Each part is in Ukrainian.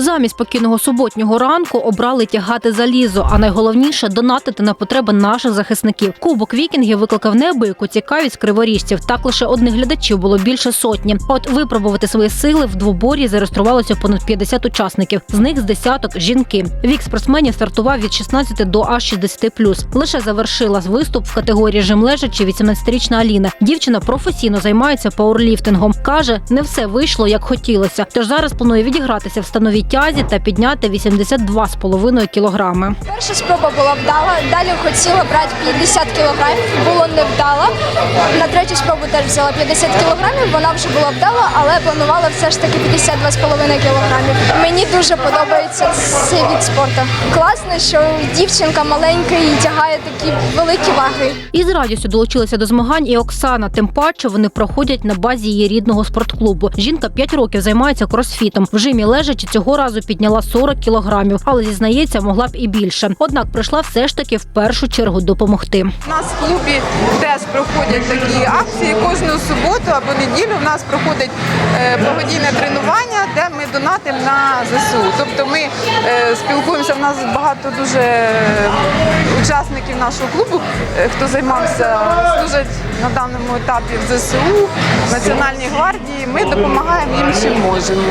Замість спокійного суботнього ранку обрали тягати залізо, а найголовніше донатити на потреби наших захисників. Кубок вікінгів викликав неабияку цікавість криворіжців. Так лише одних глядачів було більше сотні. От випробувати свої сили в двоборі зареєструвалося понад 50 учасників. З них з десяток жінки. Вік спортсменів стартував від 16 до аж 60+. Лише завершила виступ в категорії жим лежачі 18-річна Аліна. Дівчина професійно займається пауерліфтингом. каже, не все вийшло як хотілося. Тож зараз планує відігратися в становій тязі та підняти 82,5 кілограми. Перша спроба була вдала. Далі хотіла брати 50 кілограмів, було невдало. На третю спробу теж взяла 50 кілограмів, вона вже була вдала, але планувала все ж таки 52,5 кілограмів. Мені дуже подобається цей від спорту. Класно, що дівчинка маленька і тягає такі великі ваги. І з радістю долучилася до змагань і Оксана. Тим паче вони проходять на базі її рідного спортклубу. Жінка 5 років займається кросфітом. В жимі лежачи цього разу підняла 40 кілограмів, але зізнається, могла б і більше. Однак прийшла все ж таки в першу чергу допомогти. У нас в клубі теж проходять такі акції. Кожну суботу або неділю в нас проходить е, благодійне тренування, де ми донатимо на ЗСУ. Тобто ми е, спілкуємося. У нас багато дуже е, учасників нашого клубу, хто займався, служать на даному етапі в ЗСУ, в Національній гвардії. Ми допомагаємо їм чим можемо.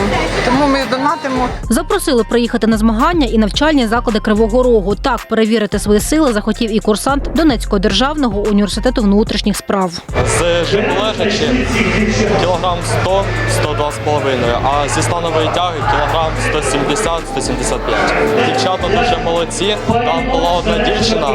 Тому ми донатимо Запросили приїхати на змагання і навчальні заклади Кривого Рогу. Так перевірити свої сили захотів і курсант Донецького державного університету внутрішніх справ. З жиму кілограм 100 102,5, а зі станової тяги кілограм 170-175. Дівчата дуже молодці. Там була одна дівчина,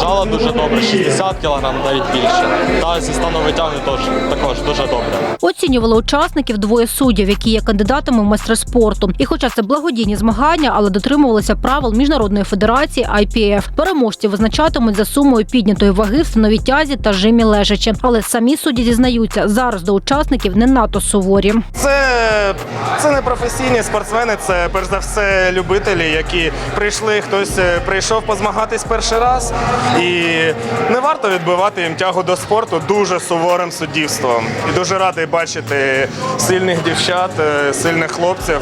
жала дуже добре, 60 кілограм, навіть більше. Та зі станової тяги теж також дуже добре. Оцінювали учасників двоє суддів, які є кандидатами в майстри спорту. І хоча це благодійні змагання, але дотримувалися правил міжнародної федерації IPF. Переможці визначатимуть за сумою піднятої ваги в становій тязі та жимі лежачі. Але самі судді зізнаються, зараз до учасників не надто суворі. Це, це не професійні спортсмени, це перш за все любителі, які прийшли, хтось е, прийшов позмагатись перший раз. І не варто відбивати їм тягу до спорту дуже суворим суддівством. І дуже радий бачити сильних дівчат, е, сильних хлопців.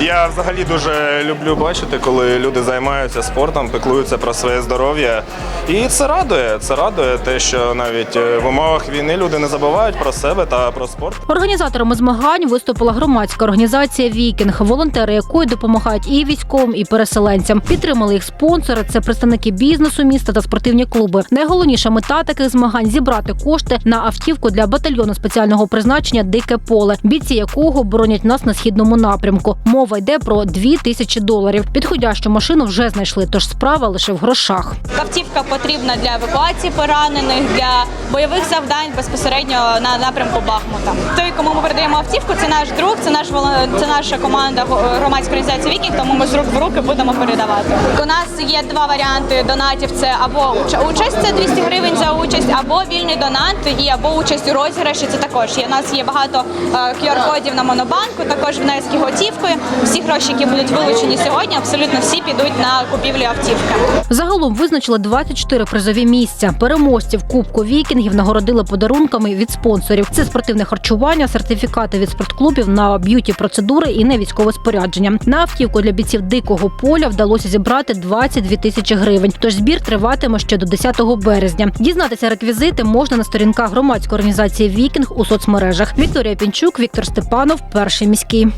Я взагалі дуже люблю бачити, коли люди займаються спортом, піклуються про своє здоров'я. І це радує. Це радує те, що навіть е, в умовах війни люди не забувають про себе та про спорт. Організаторами змагань виступила громадська організація Вікінг, волонтери якої допомагають і військовим, і переселенцям. Підтримали їх спонсори. Це представники бізнесу міста та спортивні клуби. Найголовніша мета таких змагань зібрати кошти на автівку для батальйону спеціального призначення Дике поле, бійці якого боронять нас на східному напрямку. Мова йде про дві тисячі доларів. Підходящу машину вже знайшли, тож справа лише в грошах. Автівка потрібна для евакуації поранених, для бойових завдань безпосередньо на напрямку Бахмута. Той, кому ми передаємо автівку, це наш друг, це наш це наша команда громадської організації Вікінг, тому ми з рук в руки будемо передавати. У нас є два варіанти донатів: це або участь, це 200 гривень за участь, або вільний донат, і або участь у розіграші. Це також є. У нас є багато е, QR-кодів на монобанку, також внески готівкою. Всі гроші, які будуть вилучені сьогодні, абсолютно всі підуть на купівлю автівки. Загалом визначили 24 призові місця. Переможців Кубку Вікінгів нагородили подарунками від спонсорів. Це спортивне харчування, сертифікати від спортклубів на б'юті процедури і на військове спорядження. На автівку для бійців дикого поля вдалося зібрати 22 тисячі гривень. Тож збір триватиме ще до 10 березня. Дізнатися реквізити можна на сторінках громадської організації Вікінг у соцмережах. Вікторія Пінчук, Віктор Степанов, перший міський.